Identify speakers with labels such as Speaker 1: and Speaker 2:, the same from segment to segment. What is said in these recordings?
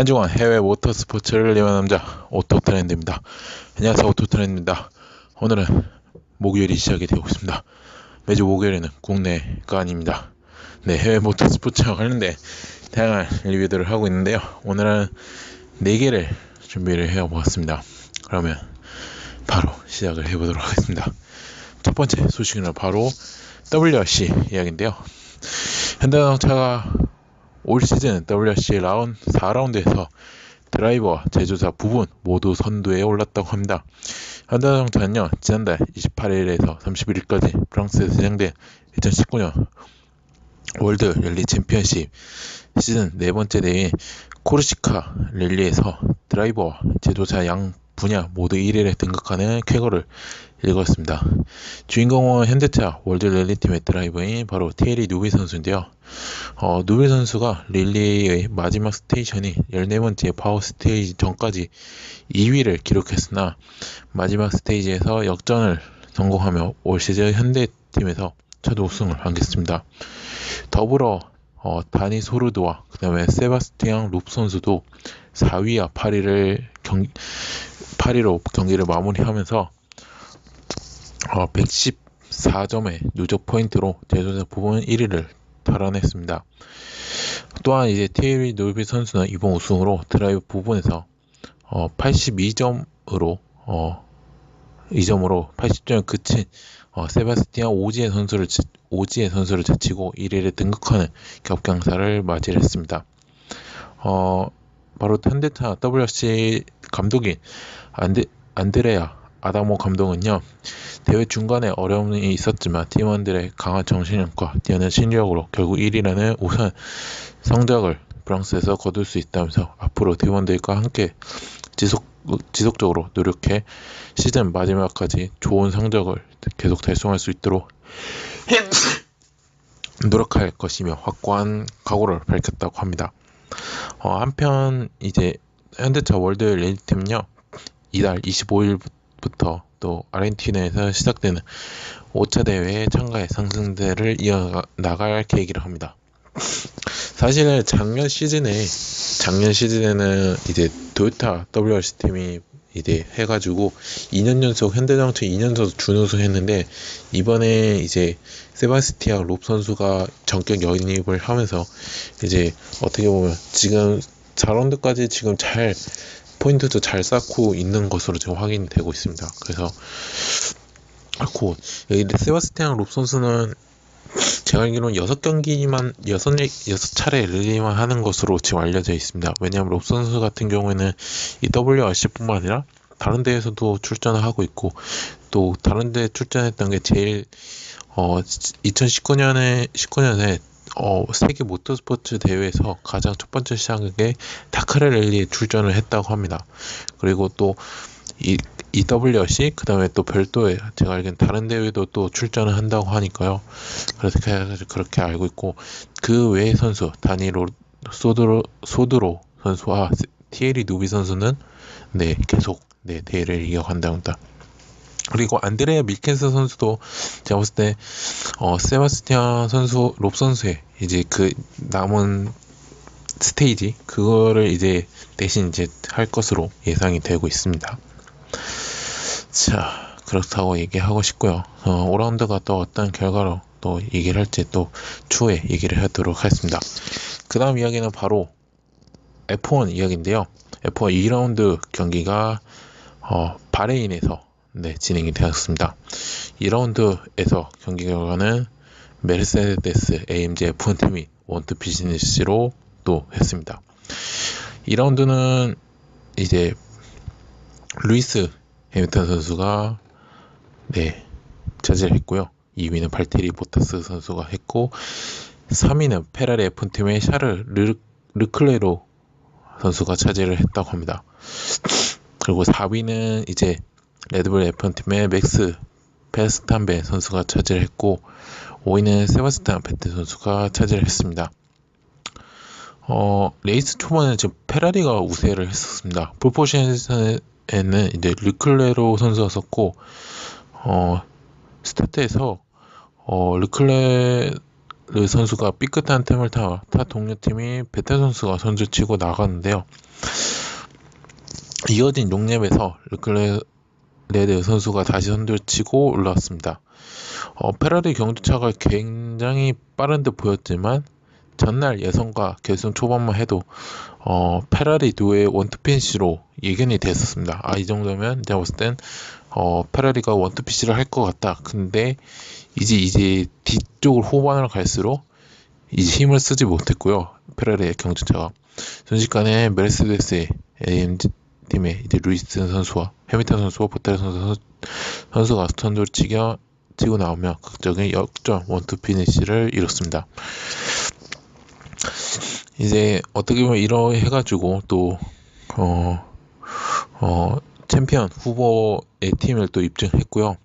Speaker 1: 한 주간 해외 모터 스포츠를 리뷰하는 남자 오토 트렌드입니다. 안녕하세요 오토 트렌드입니다. 오늘은 목요일이 시작이 되고 있습니다. 매주 목요일에는 국내가 아닙니다. 네 해외 모터 스포츠와 관련된 다양한 리뷰들을 하고 있는데요. 오늘은 4개를 준비를 해보았습니다. 그러면 바로 시작을 해보도록 하겠습니다. 첫 번째 소식은 바로 WRC 이야기인데요. 현대자동차가 올 시즌 WRC 라운 4라운드에서 드라이버와 제조사 부분 모두 선두에 올랐다고 합니다. 현대자동차는요 지난달 28일에서 31일까지 프랑스에서 진행된 2019년 월드 랠리 챔피언십 시즌 네 번째 대회인 코르시카 랠리에서 드라이버와 제조사 양 분야 모두 1위에 등극하는 쾌거를 읽었습니다. 주인공은 현대차 월드 랠리팀의 드라이버인 바로 테리 누비 선수인데요. 어, 누비 선수가 릴리의 마지막 스테이션이 14번째 파워 스테이지 전까지 2위를 기록했으나 마지막 스테이지에서 역전을 성공하며 올 시즌 현대팀에서 첫 우승을 안겼습니다. 더불어 어, 다니 소르드와 그 다음에 세바스티앙 룹 선수도 4위와 8위를 경, 8위로 경기를 마무리하면서 어, 114점의 누적 포인트로 제조사 부분 1위를 달아냈습니다. 또한 이제 테이리 놀비 선수는 이번 우승으로 드라이브 부분에서 어, 82점으로 어, 2점으로 80점에 그친 어, 세바스티안 오지에 선수를 오지에 선수를 제치고 1위를 등극하는 격강사를 맞이를 했습니다. 어, 바로 현대차 WRC 감독인 안드, 안드레아 아다모 감독은요 대회 중간에 어려움이 있었지만 팀원들의 강한 정신력과 뛰어난 실력으로 결국 1위라는 우선 성적을 프랑스에서 거둘 수 있다면서 앞으로 팀원들과 함께 지속 지속적으로 노력해 시즌 마지막까지 좋은 성적을 계속 달성할 수 있도록 노력할 것이며 확고한 각오를 밝혔다고 합니다. 어, 한편 이제 현대차 월드 랠리팀은요 이달 25일부터 또 아르헨티나에서 시작되는 5차 대회에 참가해 상승세를 이어나갈 계획이라 합니다. 사실 작년 시즌에 작년 시즌에는 이제 도요타 WRC 팀이 이제 해가지고 2년 연속 현대자동차 2년 연속 준우승 했는데 이번에 이제 세바스티아 롭 선수가 전격 영입을 하면서 이제 어떻게 보면 지금 4라운드까지 지금 잘 포인트도 잘 쌓고 있는 것으로 지금 확인이 되고 있습니다. 그래서 그렇고 여기 세바스티안 롭 선수는 제가 알기로는 6경기만 6, 6차례 랠리만 하는 것으로 지금 알려져 있습니다. 왜냐하면 롭 선수 같은 경우에는 이 WRC뿐만 아니라 다른 데에서도 출전을 하고 있고 또 다른 데 출전했던 게 제일 어 2019년에 19년에 어, 세계 모터스포츠 대회에서 가장 첫 번째 시작에 다카레 랠리에 출전을 했다고 합니다. 그리고 또 이, EWRC 그 다음에 또 별도의 제가 알기엔 다른 대회도 또 출전을 한다고 하니까요. 그렇게 그렇게 알고 있고 그 외의 선수 다니로 소드로 소드로 선수와 티에리 누비 선수는 네 계속 네 대회를 이어간다고 그리고 안드레아 밀켄스 선수도 제가 봤을 때 어, 세바스티안 선수 롭 선수의 이제 그 남은 스테이지 그거를 이제 대신 이제 할 것으로 예상이 되고 있습니다. 자 그렇다고 얘기하고 싶고요. 어, 5라운드가 또 어떤 결과로 또 얘기를 할지 또 추후에 얘기를 하도록 하겠습니다. 그 다음 이야기는 바로 F1 이야기인데요. F1 2라운드 경기가 어, 바레인에서 네, 진행이 되었습니다. 2라운드에서 경기 결과는 메르세데스 AMG F1 팀이 원투 비즈니스로 또 했습니다. 2라운드는 이제 루이스 해밀턴 선수가 네 차지를 했고요. 2위는 발테리 보타스 선수가 했고 3위는 페라리 F1 팀의 샤르 르, 르클레로 선수가 차지를 했다고 합니다. 그리고 4위는 이제 레드불 F1 팀의 맥스 페스탄베 선수가 차지를 했고 5위는 세바스찬 베트 선수가 차지를 했습니다. 어, 레이스 초반에 지금 페라리가 우세를 했었습니다. 풀포션에는 이제 르클레로 선수였었고 어, 스타트에서 어, 르클레 선수가 삐끗한 틈을 타, 타 동료 팀이 베테 선수가 선수 치고 나갔는데요. 이어진 6렙에서 르클레드 선수가 다시 선두를 치고 올라왔습니다. 어, 페라리 경주차가 굉장히 빠른 듯 보였지만 전날 예선과 결승 초반만 해도 어, 페라리 두의 원투피니시로 예견이 됐었습니다. 아, 이 정도면 제가 봤을 땐 어, 페라리가 원투피니시를 할 것 같다. 근데 이제 이제 뒤쪽을 후반으로 갈수록 이제 힘을 쓰지 못했고요. 페라리의 경주차가 순식간에 메르세데스의 AMG 팀의 이제 루이스 선수와 해미턴 선수와 보타르 선수 선수가 선두를 치겨 치고 나오며 극적인 역전 원투 피니시를 이뤘습니다. 이제 어떻게 보면 이러 해가지고 또 어, 어, 챔피언 후보의 팀을 또 입증했고요.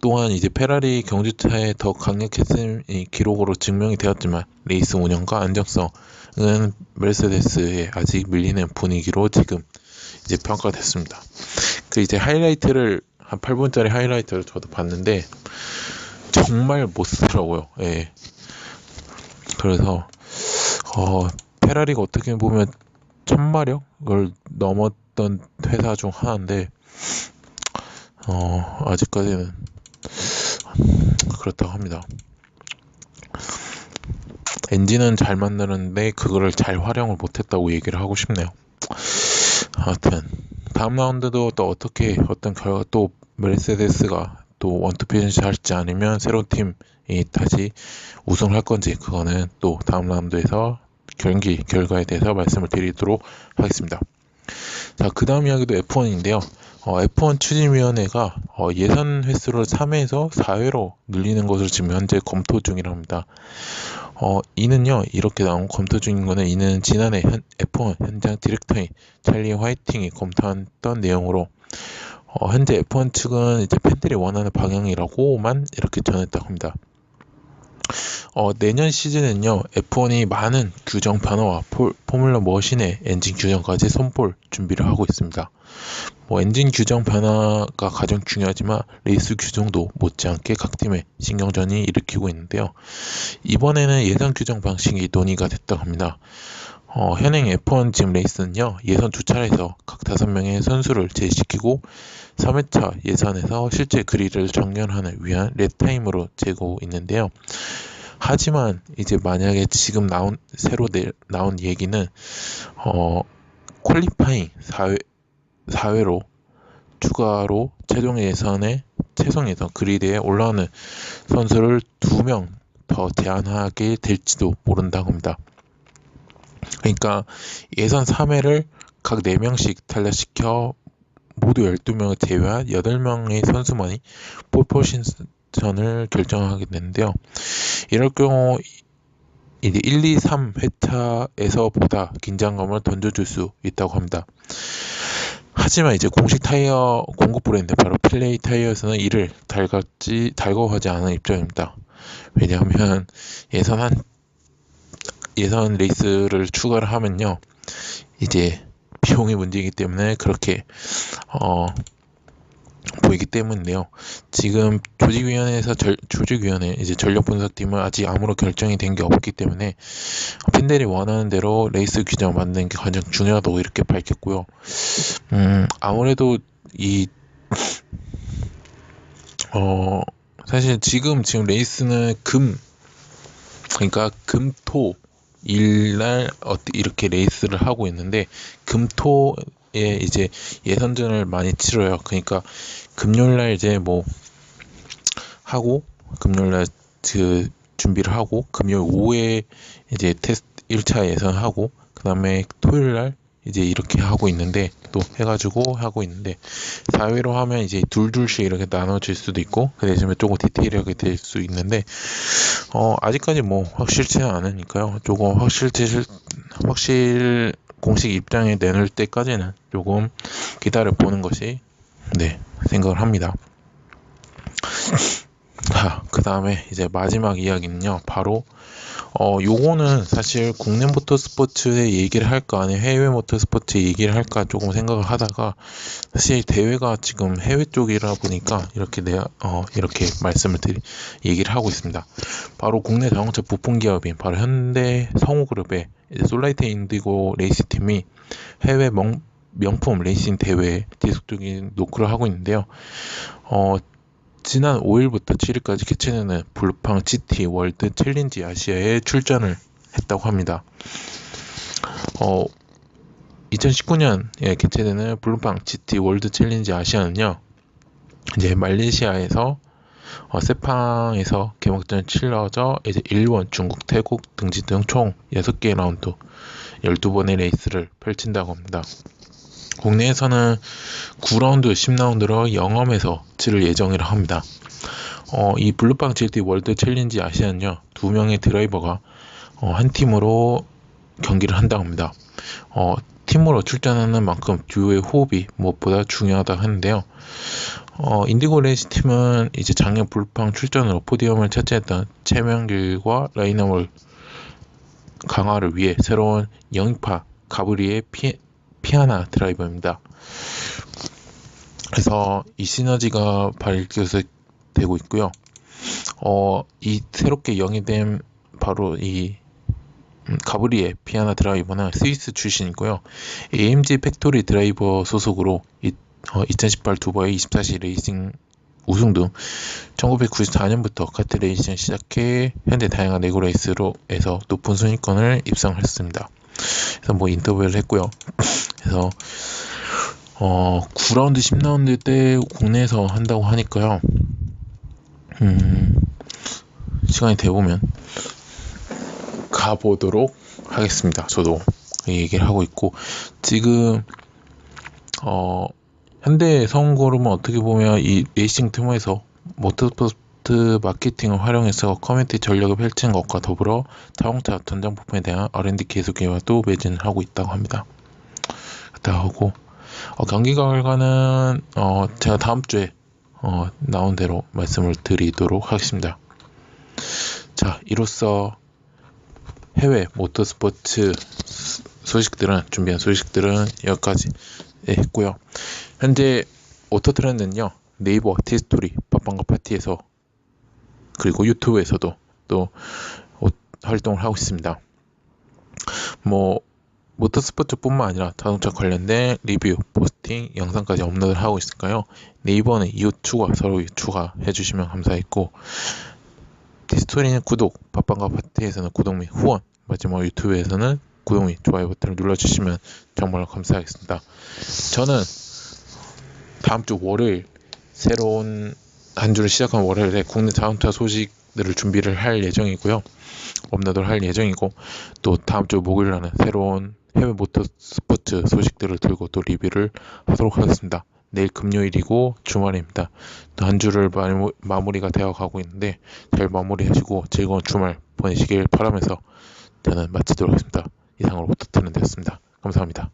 Speaker 1: 또한 이제 페라리 경주차에 더 강력했음 기록으로 증명이 되었지만 레이스 운영과 안정성은 메르세데스에 아직 밀리는 분위기로 지금 이제 평가됐습니다. 그 이제 하이라이트를 한 8분짜리 하이라이트를 저도 봤는데 정말 못 쓰더라고요. 예. 그래서 어 페라리가 어떻게 보면 천마력을 넘었던 회사 중 하나인데 어 아직까지는 그렇다고 합니다. 엔진은 잘 만드는데 그거를 잘 활용을 못했다고 얘기를 하고 싶네요. 하여튼 다음 라운드도 또 어떻게 어떤 결과 또 메르세데스가 또 원투피니시 할지 아니면 새로운 팀이 다시 우승할 건지 그거는 또 다음 라운드에서 경기 결과에 대해서 말씀을 드리도록 하겠습니다. 자, 그 다음 이야기도 F1인데요. 어, F1 추진위원회가 어, 예산 횟수를 3회에서 4회로 늘리는 것을 지금 현재 검토 중이랍니다. 어, 이는요, 이렇게 나온 검토 중인 거는 이는 지난해 현, F1 현장 디렉터인 찰리 화이팅이 검토했던 내용으로 어, 현재 F1 측은 이제 팬들이 원하는 방향이라고만 이렇게 전했다고 합니다. 어, 내년 시즌은요, F1이 많은 규정 변화와 폴, 포뮬러 머신의 엔진 규정까지 손볼 준비를 하고 있습니다. 뭐 엔진 규정 변화가 가장 중요하지만 레이스 규정도 못지않게 각 팀의 신경전이 일으키고 있는데요. 이번에는 예상 규정 방식이 논의가 됐다고 합니다. 어, 현행 F1 지금 레이스는요, 예선 두 차례에서 각 다섯 명의 선수를 제시키고 3회차 예선에서 실제 그릴을 정렬하는 위한 랩타임으로 재고 있는데요. 하지만 이제 만약에 지금 나온 새로 내, 나온 얘기는 어 퀄리파잉 4회 4회로 추가로 최종 예선에 최종 예선 그리드에 올라오는 선수를 두 명 더 제한하게 될지도 모른다고 합니다. 그러니까 예선 3회를 각 4명씩 탈락시켜 모두 12명을 제외한 8명의 선수만이 폴포신전을 결정하게 되는데요. 이럴 경우 이제 1, 2, 3 회차에서보다 긴장감을 던져줄 수 있다고 합니다. 하지만 이제 공식 타이어 공급 브랜드 바로 필레이 타이어에서는 이를 달갑지 달궈하지 않은 입장입니다. 왜냐하면 예선 한 예선 레이스를 추가를 하면요. 이제 비용의 문제이기 때문에 그렇게 어 보이기 때문인데요. 지금 조직위원회에서 절, 조직위원회 이제 전력 분석팀은 아직 아무런 결정이 된 게 없기 때문에 팬들이 원하는 대로 레이스 규정 만드는 게 가장 중요하다고 이렇게 밝혔고요. 음 아무래도 이 어 사실 지금 지금 레이스는 금 그러니까 금토 일날 이렇게 레이스를 하고 있는데 금토에 이제 예선전을 많이 치러요. 그러니까 금요일날 이제 뭐 하고 금요일날 그 준비를 하고 금요일 오후에 이제 테스트 1차 예선하고 그 다음에 토요일날 이제 이렇게 하고 있는데 또 해가지고 하고 있는데 4회로 하면 이제 둘둘씩 이렇게 나눠질 수도 있고 그 대신에 조금 디테일하게 될 수 있는데 어 아직까지 뭐 확실치는 않으니까요 조금 확실치 확실 공식 입장에 내놓을 때까지는 조금 기다려 보는 것이 네 생각을 합니다. 자, 그 다음에 이제 마지막 이야기는요, 바로, 어, 요거는 사실 국내 모터스포츠의 얘기를 할까 아니면 해외 모터스포츠 얘기를 할까 조금 생각을 하다가 사실 대회가 지금 해외 쪽이라 보니까 이렇게 내 어, 이렇게 말씀을 드리 얘기를 하고 있습니다. 바로 국내 자동차 부품 기업인 바로 현대 성우그룹의 솔라이트 인디고 레이스 팀이 해외 명, 명품 레이싱 대회 에 지속적인 노크를 하고 있는데요. 어, 지난 5일부터 7일까지 개최되는 블루팡 GT 월드 챌린지 아시아에 출전을 했다고 합니다. 어, 2019년에 개최되는 블루팡 GT 월드 챌린지 아시아는요, 이제 말레이시아에서 어, 세팡에서 개막전을 치러져 이제 일본, 중국, 태국 등지 등 총 6개의 라운드 12번의 레이스를 펼친다고 합니다. 국내에서는 9라운드, 10라운드로 영암에서 치를 예정이라 합니다. 어, 이 블루빵 GT 월드 챌린지 아시안요, 두 명의 드라이버가 어, 한 팀으로 경기를 한다고 합니다. 어, 팀으로 출전하는 만큼 듀오의 호흡이 무엇보다 중요하다 하는데요. 어, 인디고 레이스 팀은 이제 작년 블루팡 출전으로 포디움을 차지했던 최명길과 라이너월 강화를 위해 새로운 영입파 가브리의 피, 피아나 드라이버입니다. 그래서 이 시너지가 발견서 되고 있고요. 어, 이 새롭게 영입된 바로 이 음, 가브리의 피아나 드라이버는 스위스 출신이고요. AMG 팩토리 드라이버 소속으로 이, 어, 2018 두바이 24시 레이싱 우승 등 1994년부터 카트 레이싱 시작해 현대 다양한 레고 레이스로에서 높은 순위권을 입상했습니다. 그래서 뭐 인터뷰를 했고요. 그래서 어 9라운드 10라운드 때 국내에서 한다고 하니까요. 음 시간이 되보면 가보도록 하겠습니다. 저도 얘기를 하고 있고 지금 어 현대 성고름은 어떻게 보면 이 레이싱 팀에서 모터스포 트 마케팅을 활용해서 커뮤니티 전략을 펼친 것과 더불어 자동차 전장 부품에 대한 R&D 계속 개발도 매진을 하고 있다고 합니다. 그다 하고 어, 경기 결과는 어, 제가 다음 주에 어, 나온 대로 말씀을 드리도록 하겠습니다. 자, 이로써 해외 모터스포츠 소식들은 준비한 소식들은 여기까지 했고요. 현재 오토 트렌드는요 네이버 티스토리 팟빵과 파티에서 그리고 유튜브에서도 또 활동을 하고 있습니다. 뭐 모터스포츠뿐만 아니라 자동차 관련된 리뷰, 포스팅, 영상까지 업로드를 하고 있으니까요. 네이버는 이웃 추가, 서로 추가해 주시면 감사했고 디스토리는 구독, 팟빵과 파티에서는 구독 및 후원, 마지막 유튜브에서는 구독 및 좋아요 버튼을 눌러주시면 정말 감사하겠습니다. 저는 다음 주 월요일 새로운 한 주를 시작한 월요일에 국내 자동차 소식들을 준비를 할 예정이고요. 업로드를 할 예정이고 또 다음 주 목요일 날은 새로운 해외 모터 스포츠 소식들을 들고 또 리뷰를 하도록 하겠습니다. 내일 금요일이고 주말입니다. 또한 주를 마무리가 되어 가고 있는데 잘 마무리하시고 즐거운 주말 보내시길 바라면서 저는 마치도록 하겠습니다. 이상으로 부탁드리는 되었습니다. 감사합니다.